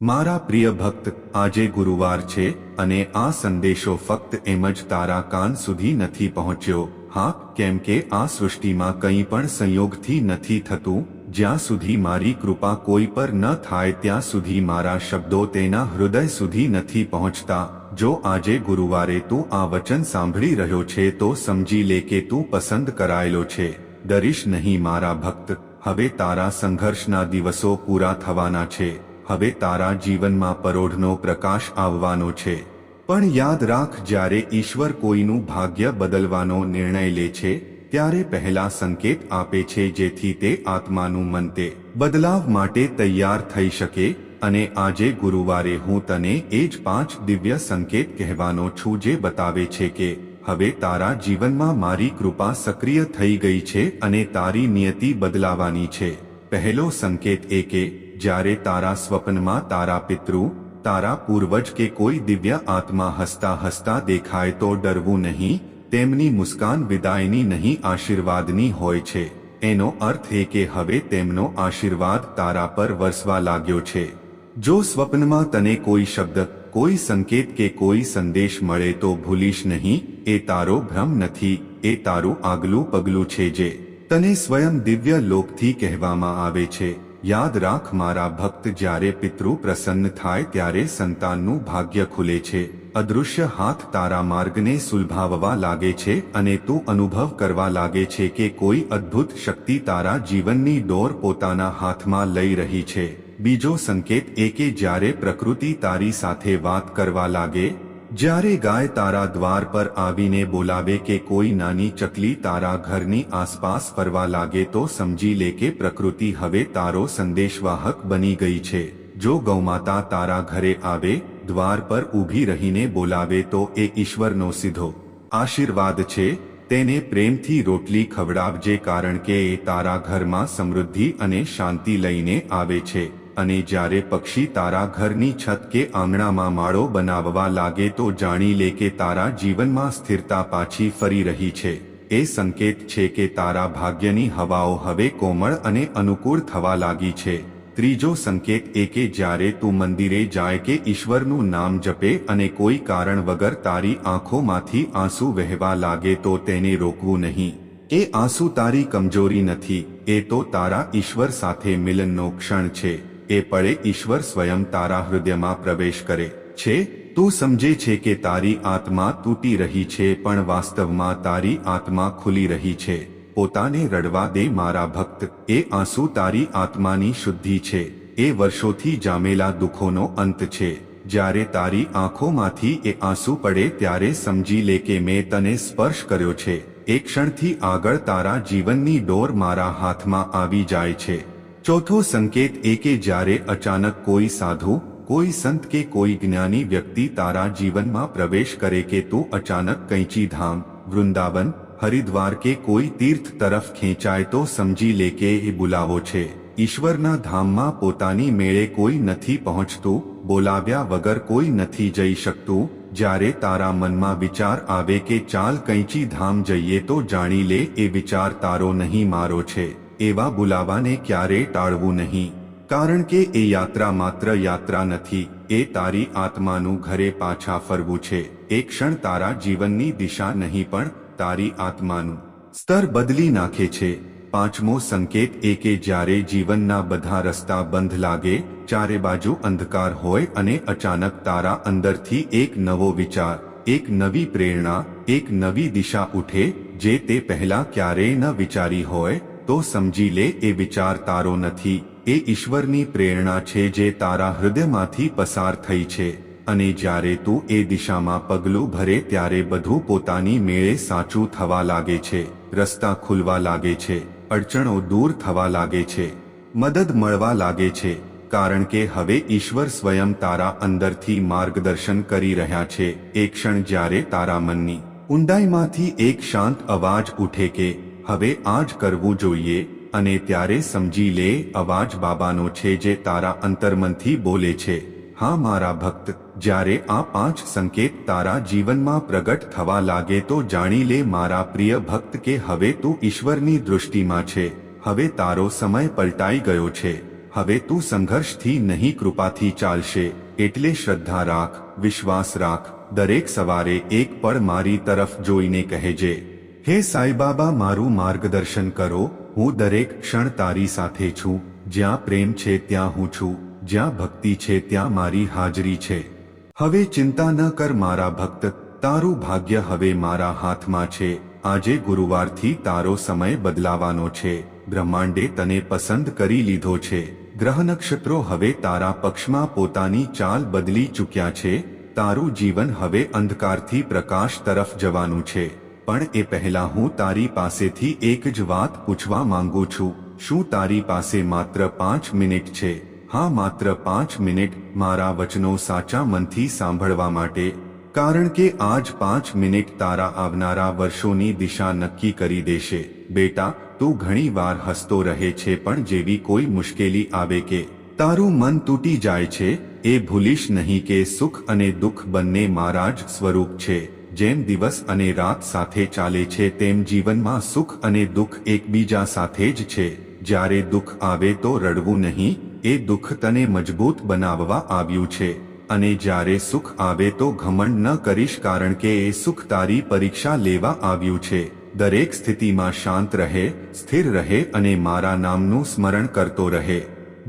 મારા પ્રિય ભક્ત, આજે ગુરુવાર છે અને આ સંદેશો ફક્ત એમ જ તારા કાન સુધી નથી પહોંચ્યો. હા, કેમ કે આ સૃષ્ટિમાં કંઈ પણ સંયોગથી નથી થતું, જ્યાં સુધી મારી કૃપા કોઈ પર ન થાય ત્યાં સુધી મારા શબ્દો તેના હૃદય સુધી નથી પહોંચતા. જો આજે ગુરુવારે તું આ વચન સાંભળી રહ્યો છે તો સમજી લે કે તું પસંદ કરાયેલો છે. ડરીશ નહીં મારા ભક્ત, હવે તારા સંઘર્ષના દિવસો પૂરા થવાના છે. હવે તારા જીવનમાં પરોઢનો પ્રકાશ આવવાનો છે. પણ યાદ રાખ, જ્યારે ઈશ્વર કોઈનું ભાગ્ય બદલવાનો નિર્ણય લે છે, ત્યારે પહેલા સંકેત આપે છે જેથી તે આત્માનું મન તે બદલાવ માટે તૈયાર થઈ શકે અને આજે ગુરુવારે હું તને એ જ પાંચ દિવ્ય સંકેત કહેવાનો છું જે બતાવે છે કે, હવે તારા જીવનમાં મારી કૃપા સક્રિય થઈ ગઈ છે અને તારી નિયતિ બદલાવાની છે. પહેલો સંકેત એ કે જ્યારે તારા સ્વપ્નમાં તારા પિતૃ, તારા પૂર્વજ કે કોઈ દિવ્ય આત્મા હસતા હસતા દેખાય તો ડરવું નહીં, તેમની મુસ્કાન વિદાયની નહીં, આશીર્વાદની હોય છે. એનો અર્થ એ કે હવે તેમનો આશીર્વાદ તારા પર વરસવા લાગ્યો છે. જો સ્વપ્નમાં તને કોઈ શબ્દ, કોઈ સંકેત કે કોઈ સંદેશ મળે તો ભૂલીશ નહીં, એ તારો ભ્રમ નથી, એ તારું આગલું પગલું છે જે તને સ્વયં દિવ્ય લોકથી કહેવામાં આવે છે. યાદ રાખ મારા ભક્ત જ્યારે પિતૃ પ્રસન્ન થાય ત્યારે સંતાનનું ભાગ્ય ખુલે છે. અદૃશ્ય હાથ તારા માર્ગને સુલભાવવા લાગે છે અને તું અનુભવ કરવા લાગે છે કે કોઈ અદ્ભુત શક્તિ તારા જીવનની દોર પોતાના હાથમાં લઈ રહી છે. બીજો સંકેત એ કે જ્યારે પ્રકૃતિ તારી સાથે વાત કરવા લાગે જ્યારે ગાય તારા દ્વાર પર આવીને બોલાવે કે કોઈ નાની ચકલી તારા ઘરની આસપાસ ફરવા લાગે તો સમજી લે કે પ્રકૃતિ હવે તારો સંદેશવાહક બની ગઈ છે. જો ગૌમાતા તારા ઘરે આવે, દ્વાર પર ઊભી રહીને બોલાવે તો એ ઈશ્વરનો સીધો આશીર્વાદ છે. તેને પ્રેમથી રોટલી ખવડાવજે કારણ કે એ તારા ઘરમાં સમૃદ્ધિ અને શાંતિ લઈને આવે છે. અને જ્યારે પક્ષી તારા ઘરની છત કે આંગણામાં માળો બનાવવા લાગે તો જાણી લે કે તારા જીવનમાં સ્થિરતા પાછી ફરી રહી છે. એ સંકેત છે કે તારા ભાગ્યની હવાઓ હવે કોમળ અને અનુકૂળ થવા લાગી છે. ત્રીજો સંકેત એ કે જ્યારે તું મંદિરે જાય કે ઈશ્વરનું નામ જપે અને કોઈ કારણ વગર તારી આંખોમાંથી આંસુ વહેવા લાગે તો તેને રોકવું નહીં. એ આંસુ તારી કમજોરી નથી, એ તો તારા ઈશ્વર સાથે મિલનનો ક્ષણ છે. એ પળે ઈશ્વર સ્વયં તારા હૃદયમાં પ્રવેશ કરે છે. તું સમજે છે કે તારી આત્મા તૂટી રહી છે પણ વાસ્તવમાં તારી આત્મા ખુલી રહી છે. પોતાને રડવા દે મારા ભક્ત. એ આંસુ તારી આત્માની શુદ્ધિ છે. એ વર્ષોથી જામેલા દુઃખોનો અંત છે. જ્યારે તારી આંખોમાંથી એ આંસુ પડે ત્યારે સમજી લે કે મેં તને સ્પર્શ કર્યો છે. એ ક્ષણથી આગળ તારા જીવનની ડોર મારા હાથમાં આવી જાય છે. ચોથો સંકેત એ કે જ્યારે અચાનક કોઈ સાધુ, કોઈ સંત કે કોઈ જ્ઞાની વ્યક્તિ તારા જીવનમાં પ્રવેશ કરે કે તું અચાનક કંચી ધામ વૃંદાવન, હરિદ્વાર કે કોઈ તીર્થ તરફ ખેંચાય તો સમજી લે કે એ બોલાવો છે. ઈશ્વરના ધામમાં પોતાની મેળે કોઈ નથી પહોંચતું, બોલાવ્યા વગર કોઈ નથી જઈ શકતું. જ્યારે તારા મનમાં વિચાર આવે કે ચાલ કંચી ધામ જઈએ તો જાણી લે, એ વિચાર તારો નહીં મારો છે. એવા બોલાવાને ક્યારે ટાળવું નહીં. કારણ કે એ યાત્રા માત્ર યાત્રા નથી, એ તારી આત્માનું ઘરે પાછા ફરવું છે. એ ક્ષણ તારા જીવનની દિશા નહીં પણ તારી આત્માનું. સ્તર બદલી નાખે છે. પાંચમો સંકેત એ કે જ્યારે જીવનના બધા રસ્તા બંધ લાગે, ચારે બાજુ અંધકાર હોય અને અચાનક તારા અંદરથી એક નવો વિચાર, એક નવી પ્રેરણા, એક નવી દિશા ઉઠે, જે તે પહેલા ક્યારેય ન વિચારી હોય તો સમજી લે, એ વિચાર તારો નથી. એ ઈશ્વરની પ્રેરણા છે જે તારા હૃદયમાંથી પસાર થઈ છે. અને જ્યારે તું એ દિશામાં પગલું ભરે ત્યારે બધું પોતાની મેળે સાચું થવા લાગે છે. રસ્તા ખુલવા લાગે છે. અડચણો દૂર થવા લાગે છે. મદદ મળવા લાગે છે. કારણ કે હવે ઈશ્વર સ્વયં તારા અંદરથી માર્ગદર્શન કરી રહ્યા છે. એ ક્ષણ જ્યારે તારા મનની ઊંડાઈમાંથી એક શાંત અવાજ ઉઠે કે હવે આ જ કરવું જોઈએ અને ત્યારે સમજી લે, અવાજ બાબાનો છે જે તારા અંતર્મનથી બોલે છે. હા મારા ભક્ત, જ્યારે આ પાંચ સંકેત તારા જીવનમાં પ્રગટ થવા લાગે તો જાણી લે મારા પ્રિય ભક્ત કે હવે તું ઈશ્વરની દૃષ્ટિમાં છે. હવે તારો સમય પલટાઈ ગયો છે. હવે તું સંઘર્ષથી નહીં કૃપાથી ચાલશે. એટલે શ્રદ્ધા રાખ, વિશ્વાસ રાખ, દરેક સવારે એક પળ મારી તરફ જોઈને કહેજે. હે સાઈબાબા, મારું માર્ગદર્શન કરો. હું દરેક ક્ષણ તારી સાથે છું. જ્યાં પ્રેમ છે ત્યાં હું છું. જ્યાં ભક્તિ છે ત્યાં મારી હાજરી છે. હવે ચિંતા ન કર મારા ભક્ત. તારું ભાગ્ય હવે મારા હાથમાં છે. આજે ગુરુવારથી તારો સમય બદલાવાનો છે. બ્રહ્માંડે તને પસંદ કરી લીધો છે. ગ્રહ નક્ષત્રો હવે તારા પક્ષમાં પોતાની ચાલ બદલી ચૂક્યા છે. તારું જીવન હવે અંધકારથી પ્રકાશ તરફ જવાનું છે. પણ એ પહેલા હું તારી પાસેથી એક જ વાત પૂછવા માંગુ છું. શું તારી પાસે માત્ર પાંચ મિનિટ છે? હા, માત્ર પાંચ મિનિટ મારા વચનો સાચા મનથી સાંભળવા માટે. કારણ કે આજ પાંચ મિનિટ તારા આવનારા વર્ષોની દિશા નક્કી કરી દેશે. બેટા, તું ઘણી વાર હસતો રહે છે પણ જેવી કોઈ મુશ્કેલી આવે કે? તારું મન તૂટી જાય છે. એ ભૂલીશ નહીં કે સુખ અને દુઃખ બંને મારા જ સ્વરૂપ છે. જેમ દિવસ અને રાત સાથે ચાલે છે, તેમ જીવનમાં સુખ અને દુઃખ એકબીજા સાથે જ છે. જ્યારે દુઃખ આવે તો રડવું નહીં, એ દુઃખ તને મજબૂત બનાવવા આવ્યું છે. અને જ્યારે સુખ આવે તો ઘમંડ ન કરીશ, કારણ કે એ સુખ તારી પરીક્ષા લેવા આવ્યું છે. દરેક સ્થિતિમાં શાંત રહે, સ્થિર રહે અને મારા નામનું સ્મરણ કરતો રહે.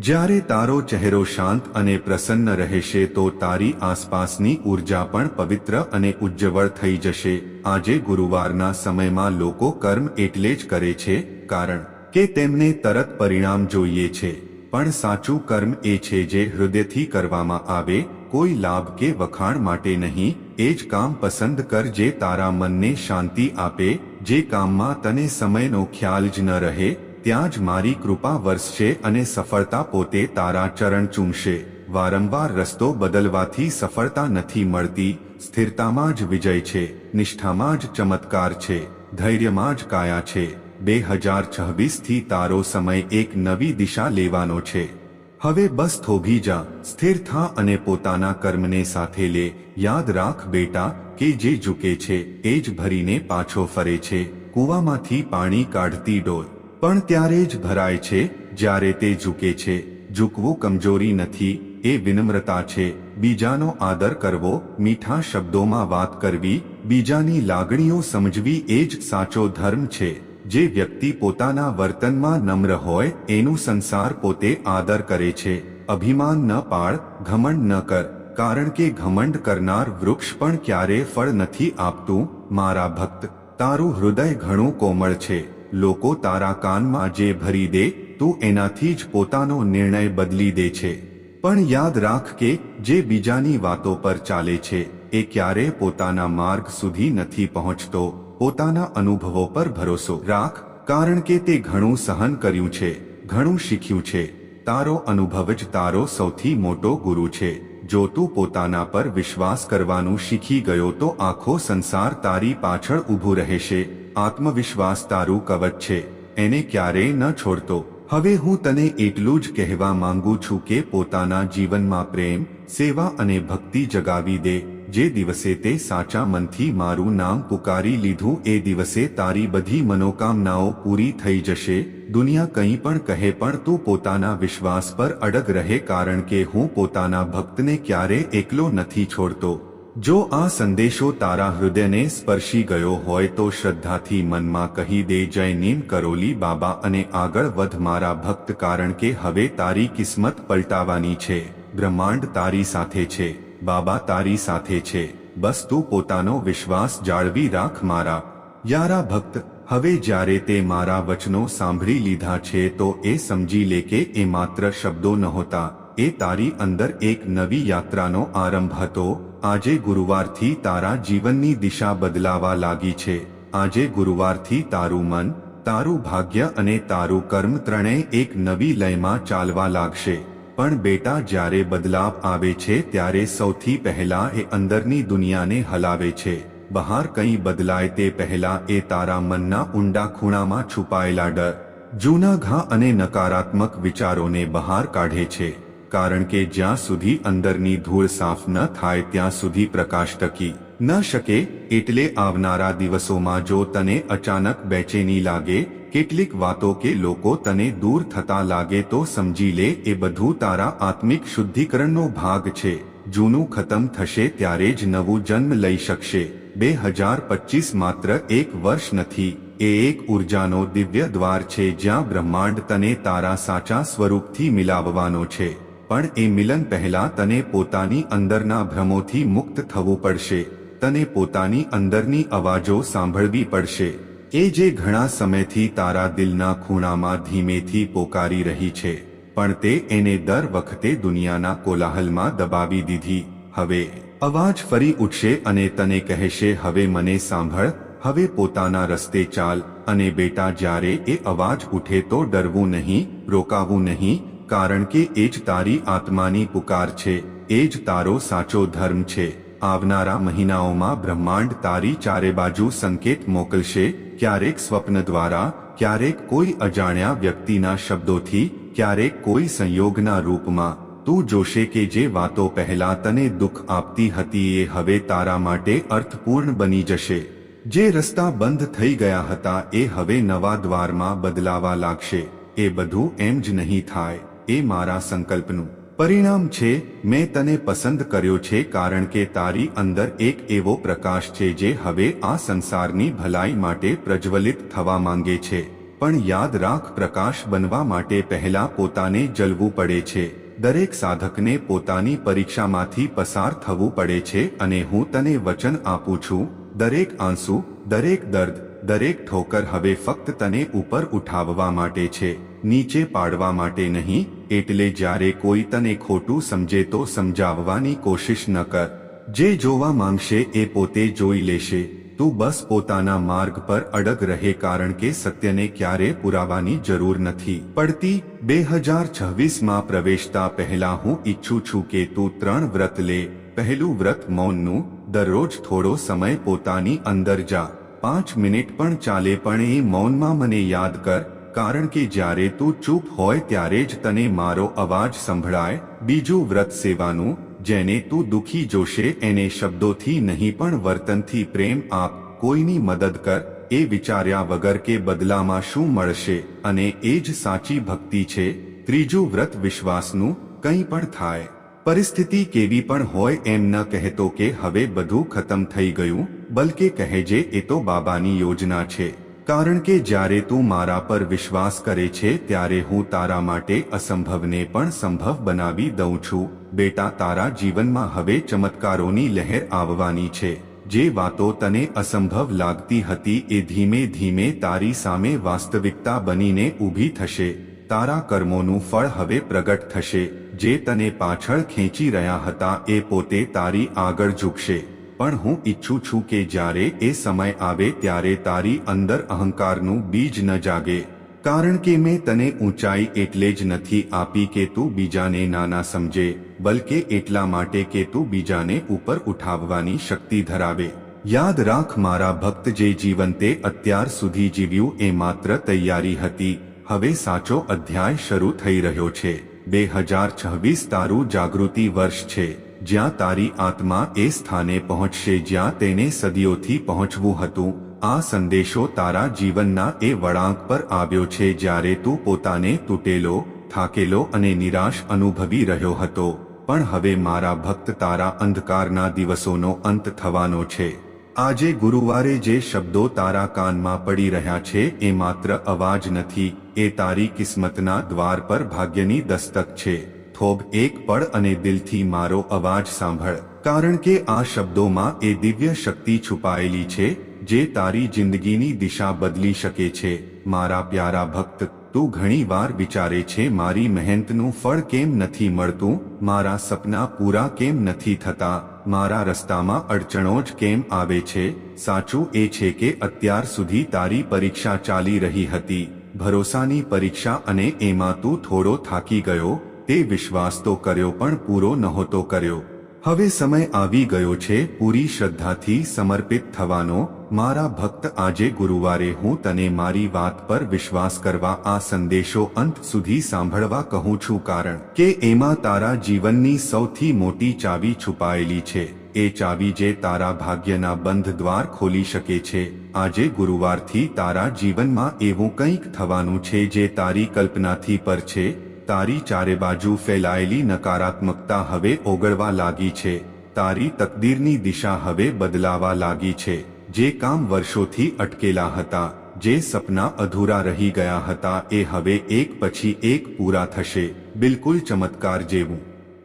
જ્યારે તારો ચહેરો શાંત અને પ્રસન્ન રહેશે તો તારી આસપાસની ઊર્જા પણ પવિત્ર અને ઉજ્જવળ થઈ જશે. આજે ગુરુવારના સમયમાં લોકો કર્મ એટલે જ કરે છે, કારણ કે તેમને તરત પરિણામ જોઈએ છે. પણ સાચું કર્મ એ છે જે હૃદયથી કરવામાં આવે, કોઈ લાભ કે વખાણ માટે નહીં, એ જ કામ પસંદ કર જે તારા મનને શાંતિ આપે, જે કામમાં તને સમયનો ખ્યાલ જ ન રહે ત્યાં જ મારી કૃપા વરસશે અને સફળતા પોતે તારા ચરણ ચૂમશે. વારંવાર રસ્તો બદલવાથી સફળતા નથી મળતી, સ્થિરતામાં જ વિજય છે, નિષ્ઠામાં જ ચમત્કાર છે, ધૈર્યમાં જ કાયા છે. બે હજાર છવ્વીસથી તારો સમય એક નવી દિશા લેવાનો છે. હવે બસ થોભી જા, સ્થિર થા અને પોતાના કર્મને સાથે લે. યાદ રાખ બેટા, કે જે ઝૂકે છે, એ જ ભરીને પાછો ફરે છે. કૂવામાંથી પાણી કાઢતી ડોલ. પણ ત્યારે જ ભરાય છે, જ્યારે તે ઝૂકે છે. ઝૂકવું કમજોરી નથી, એ વિનમ્રતા છે. બીજાનો આદર કરવો, મીઠા શબ્દોમાં વાત કરવી, બીજાની લાગણીઓ સમજવી એ જ સાચો ધર્મ છે. જે વ્યક્તિ પોતાના વર્તનમાં નમ્ર હોય, એનું સંસાર પોતે આદર કરે છે. અભિમાન ન પાળ, ઘમંડ ન કર, કારણ કે ઘમંડ કરનાર વૃક્ષ પણ ક્યારે ફળ નથી આપતું. મારા ભક્ત, તારું હૃદય ઘણું કોમળ છે. લોકો તારા કાનમાં જે ભરી દે, તું એનાથી જ પોતાનો નિર્ણય બદલી દે છે. પણ યાદ રાખ કે, જે બીજાની વાતો પર ચાલે છે, એ ક્યારે પોતાના માર્ગ સુધી નથી પહોંચતો. પોતાના અનુભવો પર ભરોસો રાખ, કારણ કે તે ઘણું સહન કર્યું છે, ઘણું શીખ્યું છે. તારો અનુભવ જ તારો સૌથી મોટો ગુરુ છે. જો તું પોતાના પર વિશ્વાસ કરવાનું શીખી ગયો તો આખો સંસાર તારી પાછળ ઊભું રહેશે. આત્મવિશ્વાસ તારું કવચ છે. એને ક્યારેય ન છોડતો. હવે હું તને એટલું જ કહેવા માંગુ છું કે પોતાના જીવનમાં પ્રેમ, સેવા અને ભક્તિ જગાવી દે. જે દિવસે તે સાચા મનથી મારું નામ પુકારી લીધું, એ દિવસે તારી બધી મનોકામનાઓ પૂરી થઈ જશે. દુનિયા કંઈ પણ કહે પણ તું પોતાના વિશ્વાસ પર અડગ રહે કારણ કે હું પોતાના ભક્તને ક્યારે એકલો નથી છોડતો. જો આ સંદેશો તારા હૃદયને સ્પર્શી ગયો હોય તો શ્રદ્ધાથી મનમાં કહી દે, જય નીમ કરોલી બાબા અને આગળ વધ મારા ભક્ત કારણ કે હવે તારી કિસ્મત પલટાવાની છે. બ્રહ્માંડ તારી સાથે છે. બાબા તારી સાથે છે. બસ તું પોતાનો વિશ્વાસ જાળવી રાખ મારા. યારા ભક્ત, હવે જ્યારે તે મારા વચનો સાંભળી લીધા છે તો એ સમજી લે કે એ માત્ર શબ્દો નહોતા. એ તારી અંદર એક નવી યાત્રાનો આરંભ હતો. આજે ગુરુવારથી તારા જીવનની દિશા બદલાવા લાગી છે. આજે ગુરુવારથી તારું મન, તારું ભાગ્ય અને તારું કર્મ ત્રણેય એક નવી લયમાં ચાલવા લાગશે. પણ બેટા જ્યારે બદલાવ આવે છે ત્યારે સૌથી પહેલા એ અંદરની દુનિયાને હલાવે છે. બહાર કંઈ બદલાય તે પહેલા એ તારા મનના ઊંડા ખૂણામાં છુપાયેલા ડર, જૂના ઘા અને નકારાત્મક વિચારોને બહાર કાઢે છે. કારણ કે જ્યાં સુધી અંદરની ધૂળ સાફ ન થાય ત્યાં સુધી પ્રકાશ ટકી ન શકે, એટલે આવનારા દિવસોમાં જો તને અચાનક બેચેની લાગે કેટલીક વાતો કે લોકો તને દૂર થતા લાગે તો સમજી લે, એ બધું તારા આત્મિક શુદ્ધિકરણનો ભાગ છે. જૂનું ખતમ થશે ત્યારે જ નવું જન્મ લઈ શકશે. બે હજાર પચીસ માત્ર એક વર્ષ નથી. એ એક ઉર્જાનો દિવ્ય દ્વાર છે જ્યાં બ્રહ્માંડ તને તારા સાચા સ્વરૂપથી મિલાવવાનો છે. પણ એ મિલન પહેલા તને પોતાની અંદરના ભ્રમોથી મુક્ત થવું પડશે. તને પોતાની અંદરની અવાજો સાંભળવી પડશે. એ જે ઘણા સમયથી તારા દિલના ખૂણામાં ધીમેથી પોકારી રહી છે, પણ તે એને દર વખતે દુનિયાના કોલાહલમાં દબાવી દીધી. હવે, અવાજ ફરી ઉઠશે અને તને કહેશે, હવે મને સાંભળ, હવે પોતાના રસ્તે ચાલ. અને બેટા, જ્યારે એ અવાજ ઉઠે તો ડરવું નહીં, રોકાવું નહીં, કારણ કે એ જ તારી આત્માની પુકાર છે, એ જ તારો સાચો ધર્મ છે. આવનારા મહિનાઓમાં બ્રહ્માંડ તારી ચારે બાજુ સંકેત મોકલશે, ક્યારેક સ્વપ્ન દ્વારા, ક્યારેક કોઈ અજાણ્યા વ્યક્તિના શબ્દોથી, ક્યારેક કોઈ સંયોગના રૂપમાં. તું જોશે કે જે વાતો પહેલા તને દુઃખ આપતી હતી એ હવે તારા માટે અર્થપૂર્ણ બની જશે. જે રસ્તા બંધ થઈ ગયા હતા એ હવે નવા દ્વારમાં બદલાવા લાગશે. એ બધું એમ જ નહીં થાય, એ મારા સંકલ્પનું. પરિણામ છે, મેં તને પસંદ કર્યો છે કારણ કે તારી અંદર એક એવો પ્રકાશ છે જે હવે આ સંસારની ભલાઈ માટે પ્રજ્વલિત થવા માંગે છે. પણ યાદ રાખ, પ્રકાશ બનવા માટે પહેલા પોતાને જલવું પડે છે. દરેક સાધકને પોતાની પરીક્ષામાંથી પસાર થવું પડે છે અને હું તને વચન આપું છું. દરેક આંસુ, દરેક દર્દ દરેક ઠોકર હવે ફક્ત તને ઉપર ઉઠાવવા માટે છે, નીચે પાડવા માટે નહીં, એટલે જ્યારે કોઈ તને ખોટું સમજે તો સમજાવવાની કોશિશ ન કર. જે જોવા માંગશે એ પોતે જોઈ લેશે. તું બસ પોતાના માર્ગ પર અડગ રહે કારણ કે સત્યને ક્યારે પુરાવાની જરૂર નથી. પડતી બે હજાર છવ્વીસમાં પ્રવેશતા પહેલા હું ઈચ્છું છું કે તું ત્રણ વ્રત લે. પહેલું વ્રત મૌનનું, દરરોજ થોડો સમય પોતાની અંદર જા. પાંચ મિનિટ પણ ચાલે પણ એ મૌનમાં મને યાદ કર, કારણ કે જ્યારે તું ચૂપ હોય ત્યારે જ તને મારો અવાજ સંભળાય, બીજું વ્રત સેવાનું, જેને તું દુખી જોશે એને શબ્દોથી નહીં પણ વર્તનથી પ્રેમ આપ, કોઈની મદદ કર, એ વિચાર્યા વગર કે બદલામાં શું મળશે, અને એ જ સાચી ભક્તિ છે, ત્રીજું વ્રત વિશ્વાસનું, કંઈ પણ થાય. પરિસ્થિતિ કેવી પણ હોય એમ ન કહેતો કે હવે બધું ખતમ થઈ ગયું બલકે કહેજે એ તો બાબાની યોજના છે. કારણ કે જ્યારે તું મારા પર વિશ્વાસ કરે છે, ત્યારે હું તારા માટે અસંભવને પણ સંભવ બનાવી દઉં છું. બેટા, તારા જીવનમાં હવે ચમત્કારોની લહેર આવવાની છે. જે વાતો તને અસંભવ લાગતી હતી, એ ધીમે ધીમે તારી સામે વાસ્તવિકતા બનીને ઊભી થશે. તારા કર્મોનું ફળ હવે પ્રગટ થશે. જે તને પાછળ ખેંચી રહ્યા હતા, એ પોતે તારી આગળ ઝૂકશે. પણ હું ઈચ્છું છું કે જ્યારે એ સમય આવે ત્યારે તારી અંદર અહંકારનું બીજ ન જાગે. કારણ કે મેં તને ઊંચાઈ એટલે જ નથી આપી કે તું બીજાને નાના સમજે, બલકે એટલા માટે કે તું બીજાને ઉપર ઉઠાવવાની શક્તિ ધરાવે. યાદ રાખ મારા ભક્ત જે જીવન તે અત્યાર સુધી જીવ્યું એ માત્ર તૈયારી હતી. હવે સાચો અધ્યાય શરૂ થઈ રહ્યો છે. બે હજાર છવ્વીસ તારું જાગૃતિ વર્ષ છે. જ્યાં તારી આત્મા એ સ્થાને પહોંચશે જ્યાં તેને સદીઓથી પહોંચવું હતું, આ સંદેશો તારા જીવનના એ વળાંક પર આવ્યો છે જ્યારે તું પોતાને તૂટેલો, થાકેલો અને નિરાશ અનુભવી રહ્યો હતો, પણ હવે મારા ભક્ત તારા અંધકારના દિવસોનો અંત થવાનો છે. આજે ગુરુવારે જે શબ્દો તારા કાનમાં પડી રહ્યા છે એ માત્ર અવાજ નથી, એ તારી કિસ્મતના દ્વાર પર ભાગ્યની દસ્તક છે. થોભ એક પળ અને દિલથી મારો અવાજ સાંભળ. કારણ કે આ શબ્દોમાં એ દિવ્ય શક્તિ છુપાયેલી છે, જે તારી જિંદગીની દિશા બદલી શકે છે. મારા પ્યારા ભક્ત, તું ઘણી વાર વિચારે છે, મારી મહેનતનું ફળ કેમ નથી મળતું? મારા સપના પૂરા કેમ નથી થતા? મારા રસ્તામાં અડચણો જ કેમ આવે છે? સાચું એ છે કે અત્યાર સુધી તારી પરીક્ષા ચાલી રહી હતી. ભરોસાની પરીક્ષા અને એમાં તું થોડો થાકી ગયો તે વિશ્વાસ તો કર્યો પણ પૂરો નહોતો કર્યો. હવે સમય આવી ગયો છે પૂરી શ્રદ્ધાથી સમર્પિત થવાનો. મારા ભક્ત આજે ગુરુવારે હું તને મારી વાત પર વિશ્વાસ કરવા આ સંદેશો અંત સુધી સાંભળવા કહું છું કારણ કે એમાં તારા જીવનની સૌથી મોટી ચાવી છુપાયેલી છે. એ ચાવી જે તારા ભાગ્યના બંધ દ્વાર ખોલી શકે છે. આજે ગુરુવારથી તારા જીવનમાં એવું કંઈક થવાનું છે જે તારી કલ્પનાથી પર છે. તારી ચારે બાજુ ફેલાયેલી નકારાત્મકતા હવે ઓગળવા લાગી છે. તારી તકદીરની દિશા હવે બદલાવા લાગી છે. જે કામ વર્ષોથી અટકેલા હતા, જે સપના અધૂરા રહી ગયા હતા, એ હવે એક પછી એક પૂરા થશે, બિલકુલ ચમત્કાર જેવું.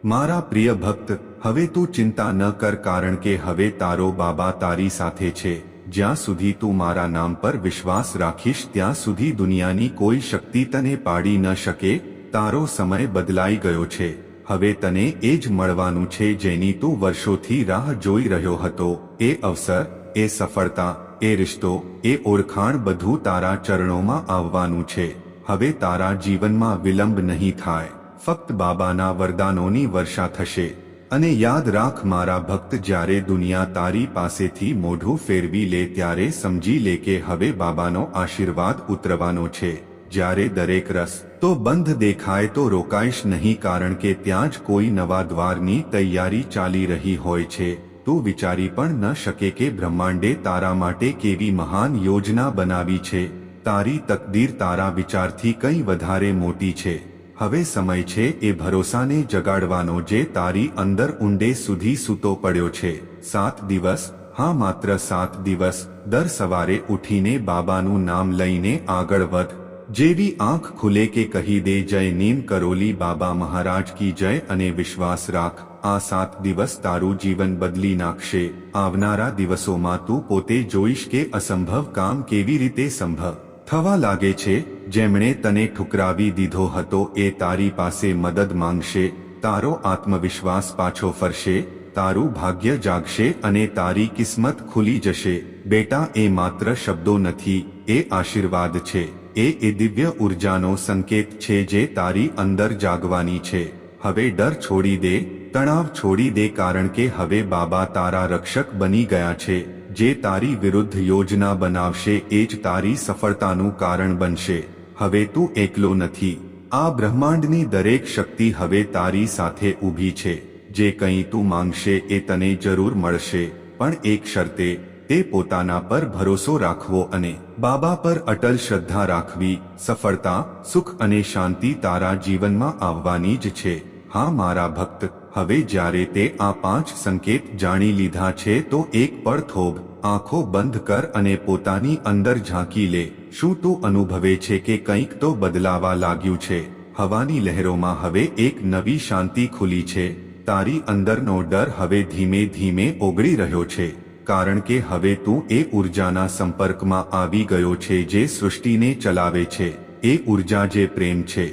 મારા પ્રિય ભક્ત, હવે તું ચિંતા ન કર કારણ કે હવે તારો બાબા તારી સાથે છે. જ્યાં સુધી તું મારા નામ પર વિશ્વાસ રાખીશ, ત્યાં સુધી દુનિયાની કોઈ શક્તિ તને પાડી ન શકે તારો સમય બદલાઈ ગયો છે. હવે તને એ જ મળવાનું છે જેની તું વર્ષોથી રાહ જોઈ રહ્યો હતો. એ અવસર, એ સફળતા, એ રિશ્તો, એ ઓળખાણ બધું તારા ચરણોમાં આવવાનું છે. હવે તારા જીવનમાં વિલંબ નહીં થાય. ફક્ત બાબાના વરદાનોની વર્ષા થશે. અને યાદ રાખ મારા ભક્ત, જ્યારે દુનિયા તારી પાસેથી મોઢું ફેરવી લે, ત્યારે સમજી લે કે હવે બાબાનો આશીર્વાદ ઉતરવાનો છે. જ્યારે દરેક રસ તો બંધ દેખાય તો રોકાઈશ નહીં કારણ કે ત્યાં જ કોઈ નવા દ્વારની તૈયારી ચાલી રહી હોય છે. તું વિચારી પણ ન શકે કે બ્રહ્માંડે તારા માટે કેવી મહાન યોજના બનાવી છે. તારી તકદીર તારા વિચારથી કંઈ વધારે મોટી છે. હવે સમય છે એ ભરોસાને જગાડવાનો જે તારી અંદર ઊંડે સુધી સૂતો પડ્યો છે. સાત દિવસ? હા, માત્ર સાત દિવસ. દર સવારે ઉઠીને બાબાનું નામ લઈને આગળ વધ. જેવી આંખ ખુલે કે કહી દે, જય નીમ કરોલી બાબા મહારાજ કી જય અને વિશ્વાસ રાખ. આ સાત દિવસ તારું જીવન બદલી નાખશે. આવનારા દિવસોમાં તું પોતે જોઈશ કે અસંભવ કામ કેવી રીતે સંભવ. થવા લાગે છે, જેમણે તને ઠુકરાવી દીધો હતો, એ તારી પાસે મદદ માંગશે. તારો આત્મવિશ્વાસ પાછો ફરશે. તારું ભાગ્ય જાગશે અને તારી કિસ્મત ખુલી જશે. બેટા, એ માત્ર શબ્દો નથી, એ આશીર્વાદ છે. એ એ દિવ્ય ઉર્જાનો સંકેત છે જે તારી અંદર જાગવાની છે. હવે ડર છોડી દે, તણાવ છોડી દે કારણ કે હવે બાબા તારા રક્ષક બની ગયા છે. જે તારી વિરુદ્ધ યોજના બનાવશે, એ જ તારી સફળતાનું કારણ બનશે. હવે તું એકલો નથી. આ બ્રહ્માંડની દરેક શક્તિ હવે તારી સાથે ઊભી છે. જે કંઈ તું માંગશે, એ તને જરૂર મળશે. પણ એક શરતે તે પોતાના પર ભરોસો રાખવો અને બાબા પર અટલ શ્રદ્ધા રાખવી, સફળતા, સુખ અને શાંતિ તારા જીવનમાં આવવાની જ છે. હા, મારા ભક્ત, હવે જ્યારે તે આ પાંચ સંકેત જાણી લીધા છે તો એક પળ થોભ, આંખો બંધ કર અને પોતાની અંદર ઝાંકી લે. શું તું અનુભવે છે કે કંઈક તો બદલાવા લાગ્યું છે? હવાની લહેરોમાં હવે એક નવી શાંતિ ખુલી છે. તારી અંદરનો ડર હવે ધીમે ધીમે ઓગળી રહ્યો છે. કારણ કે હવે તું એ ઉર્જાના સંપર્કમાં આવી ગયો છે જે સૃષ્ટિને ચલાવે છે. એ ઊર્જા જે પ્રેમ છે,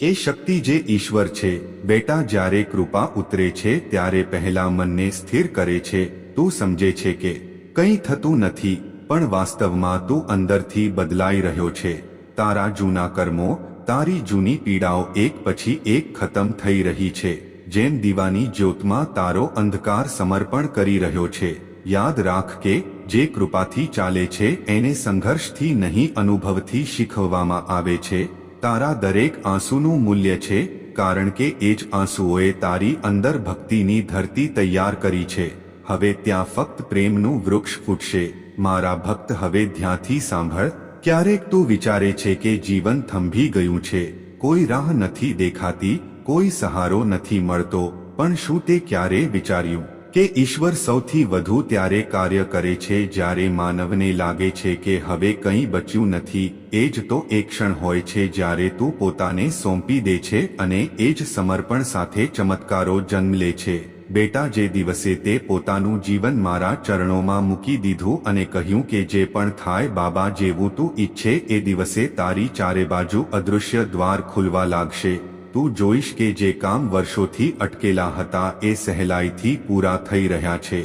એ શક્તિ જે ઈશ્વર છે, બેટા જ્યારે કૃપા ઉતરે છે ત્યારે પહેલા મનને સ્થિર કરે છે. તું સમજે છે કે કંઈ થતું નથી, પણ વાસ્તવમાં તું અંદરથી બદલાઈ રહ્યો છે. તારા જૂના કર્મો, તારી જૂની પીડાઓ એક પછી એક ખતમ થઈ રહી છે. જેમ દીવાની જ્યોતમાં તારો અંધકાર સમર્પણ કરી રહ્યો છે. યાદ રાખ કે જે કૃપાથી ચાલે છે, એને સંઘર્ષથી નહીં, અનુભવથી શીખવવામાં આવે છે. તારા દરેક આંસુનું મૂલ્ય છે, કારણ કે એ જ આંસુઓએ તારી અંદર ભક્તિની ધરતી તૈયાર કરી છે. હવે ત્યાં ફક્ત પ્રેમનું વૃક્ષ ફૂટશે. મારા ભક્ત, હવે ધ્યાંથી સાંભળ. ક્યારેક તું વિચારે છે કે જીવન થંભી ગયું છે. કોઈ રાહ નથી દેખાતી, કોઈ સહારો નથી મળતો. પણ શું તે ક્યારે વિચાર્યું? કે ઈશ્વર સૌથી વધુ ત્યારે કાર્ય કરે છે જ્યારે માનવને લાગે છે કે હવે કંઈ બચ્યું નથી, એ જ તો એક ક્ષણ હોય છે જ્યારે તું પોતાને સોંપી દે છે અને એ જ સમર્પણ સાથે ચમત્કારો જન્મ લે છે. બેટા, જે દિવસે તે પોતાનું જીવન મારા ચરણોમાં મૂકી દીધું અને કહ્યું કે જે પણ થાય બાબા જેવું તું ઈચ્છે, એ દિવસે તારી ચારે બાજુ અદૃશ્ય દ્વાર ખુલવા લાગશે. તું જોઈશ કે જે કામ વર્ષોથી અટકેલા હતા એ સહેલાઈથી પૂરા થઈ રહ્યા છે.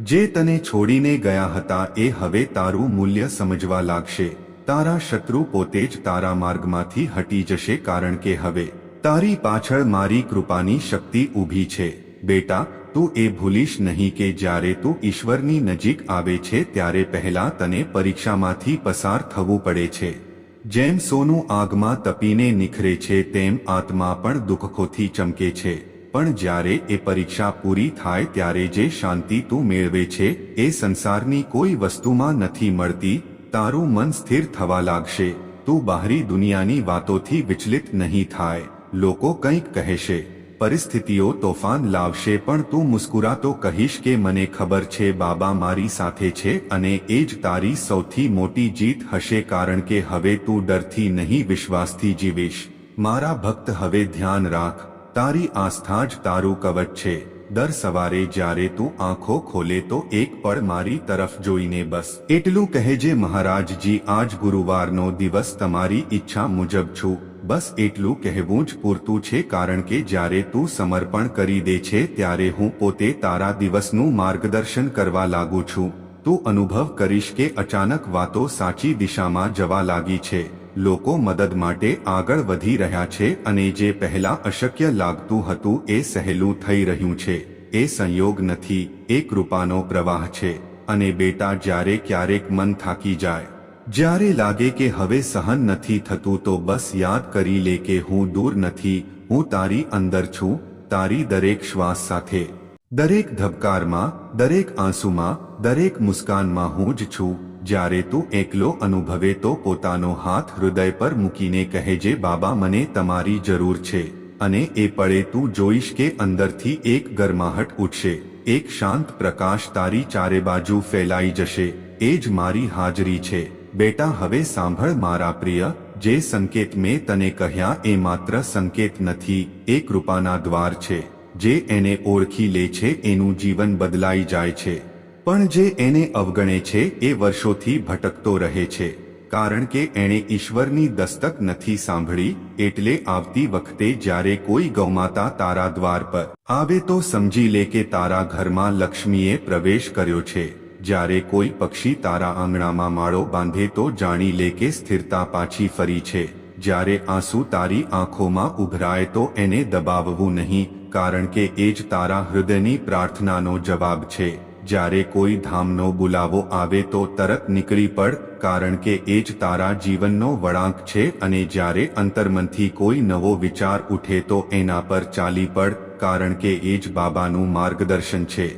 જે તને છોડીને ગયા હતા એ હવે તારું મૂલ્ય સમજવા લાગશે. તારા શત્રુ પોતે જ તારા માર્ગમાંથી હટી જશે કારણ કે હવે તારી પાછળ મારી કૃપાની શક્તિ ઊભી છે. બેટા, તું એ ભૂલીશ નહીં કે જ્યારે તું ઈશ્વરની નજીક આવે છે ત્યારે પહેલા તને પરીક્ષામાંથી પસાર થવું પડે છે. જેમ સોનું આગમાં તપીને નિખરે છે, તેમ આત્મા પણ દુઃખોથી ચમકે છે. પણ જ્યારે એ પરીક્ષા પૂરી થાય, ત્યારે જે શાંતિ તું મેળવે છે, એ સંસારની કોઈ વસ્તુમાં નથી મળતી. તારું મન સ્થિર થવા લાગશે. તું બહારી દુનિયાની વાતોથી વિચલિત નહીં થાય. લોકો કંઈક કહેશે. પરિસ્થિતિઓ તોફાન લાવશે પણ તું મુસ્કુરાતો કહીશ કે મને ખબર છે બાબા મારી સાથે છે અને એ જ તારી સૌથી મોટી જીત હશે કારણ કે હવે તું ડરથી નહીં વિશ્વાસથી જીવીશ. મારા ભક્ત, હવે ધ્યાન રાખ. તારી આસ્થા જ તારું કવચ છે. દર સવારે જ્યારે તું આંખો ખોલે તો એક પળ મારી તરફ જોઈને બસ. એટલું કહેજે મહારાજજી, આજ ગુરુવારનો દિવસ તમારી ઈચ્છા મુજબ છું. બસ એટલું કહેવું જ પૂરતું છે કારણ કે જ્યારે તું સમર્પણ કરી દે છે ત્યારે હું પોતે તારા દિવસનું માર્ગદર્શન કરવા લાગુ છું. તું અનુભવ કરીશ કે અચાનક વાતો સાચી દિશામાં જવા લાગી છે. લોકો મદદ માટે આગળ વધી રહ્યા છે અને જે પહેલા અશક્ય લાગતું હતું એ સહેલું થઈ રહ્યું છે. એ સંયોગ નથી, એ કૃપાનો પ્રવાહ છે. અને બેટા, જ્યારે ક્યારેક મન થાકી જાય જ્યારે લાગે કે હવે સહન નથી થતું તો બસ યાદ કરી લે કે હું દૂર નથી, હું તારી અંદર છું, તારી દરેક શ્વાસ સાથે. દરેક ધબકારમાં, દરેક આંસુમાં, દરેક મુસ્કાનમાં હું જ છું, જ્યારે તું એકલો અનુભવે તો પોતાનો હાથ હૃદય પર મૂકીને કહેજે બાબા, મને તમારી જરૂર છે. અને એ પળે તું જોઈશ કે અંદરથી એક ગરમાહટ ઉઠશે, એક શાંત પ્રકાશ તારી ચારે બાજુ ફેલાઈ જશે, એ જ મારી હાજરી છે. બેટા, હવે સાંભળ મારા પ્રિય, જે સંકેત મેં તને કહ્યા એ માત્ર સંકેત નથી, એ કૃપાના દ્વાર છે, જે એને ઓળખી લે છે, એનું જીવન બદલાઈ જાય છે. પણ જે એને અવગણે છે, એ વર્ષોથી ભટકતો રહે છે, કારણ કે એણે ઈશ્વરની દસ્તક નથી સાંભળી, એટલે આવતી વખતે જ્યારે કોઈ ગૌમાતા તારા દ્વાર પર આવે તો સમજી લે કે તારા ઘરમાં લક્ષ્મીએ પ્રવેશ કર્યો છે. જ્યારે કોઈ પક્ષી તારા આંગણામાં માળો બાંધે તો જાણી લે કે સ્થિરતા પાછી ફરી છે. જ્યારે આંસુ તારી આંખોમાં ઉભરાય તો એને દબાવવું નહીં, કારણ કે એ જ તારા હૃદયની પ્રાર્થનાનો જવાબ છે. જ્યારે કોઈ ધામનો બુલાવો આવે તો તરત નીકળી પડ, કારણ કે એ જ તારા જીવનનો વળાંક છે અને જ્યારે અંતર્મનથી કોઈ નવો વિચાર ઉઠે તો એના પર ચાલી પડ, કારણ કે એ જ બાબાનું માર્ગદર્શન છે.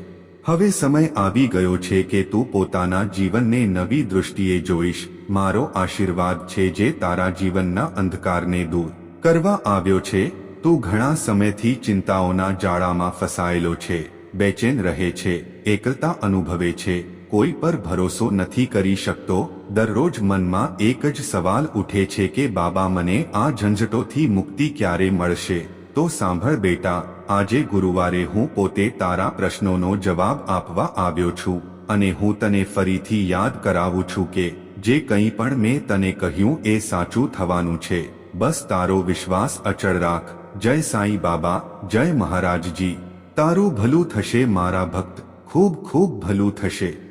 હવે સમય આવી ગયો છે કે તું પોતાના જીવનને નવી દૃષ્ટિએ જોઈશ. મારો આશીર્વાદ છે જે તારા જીવનના અંધકારને દૂર કરવા આવ્યો છે. તું ઘણા સમયથી ચિંતાઓના જાળામાં ફસાયેલો છે. બેચેન રહે છે. એકલતા અનુભવે છે. કોઈ પર ભરોસો નથી કરી શકતો. દરરોજ મનમાં એક જ સવાલ ઉઠે છે કે બાબા મને આ ઝંઝટોથી મુક્તિ ક્યારે મળશે? તો સાંભળ બેટા આજે ગુરુવારે હું પોતે તારા પ્રશ્નોનો જવાબ આપવા આવ્યો છું અને હું તને ફરીથી યાદ કરાવું છું કે જે કંઈ પણ મેં તને કહ્યું એ સાચું થવાનું છે. બસ તારો વિશ્વાસ અચળ રાખ. જય સાંઈ બાબા, જય મહારાજજી. તારું ભલું થશે મારા ભક્ત. ખૂબ ખૂબ ભલું થશે.